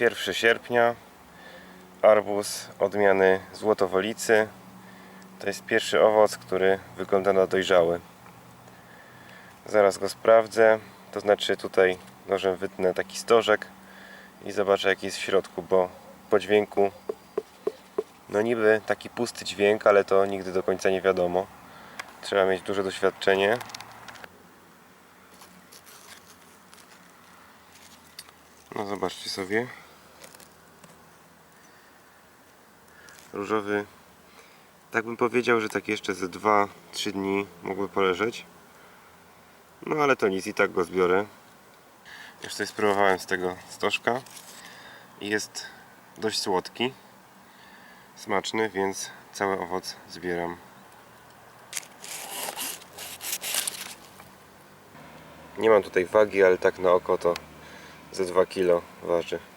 1 sierpnia. Arbuz odmiany złotowolicy. To jest pierwszy owoc, który wygląda na dojrzały. Zaraz go sprawdzę. To znaczy tutaj nożem wytnę taki stożek i zobaczę jaki jest w środku, bo po dźwięku no niby taki pusty dźwięk, ale to nigdy do końca nie wiadomo. Trzeba mieć duże doświadczenie. No zobaczcie sobie. Różowy. Tak bym powiedział, że tak jeszcze ze 2-3 dni mógłby poleżeć. No ale to nic, i tak go zbiorę. Już coś spróbowałem z tego stożka. I jest dość słodki. Smaczny, więc cały owoc zbieram. Nie mam tutaj wagi, ale tak na oko to ze 2 kg waży.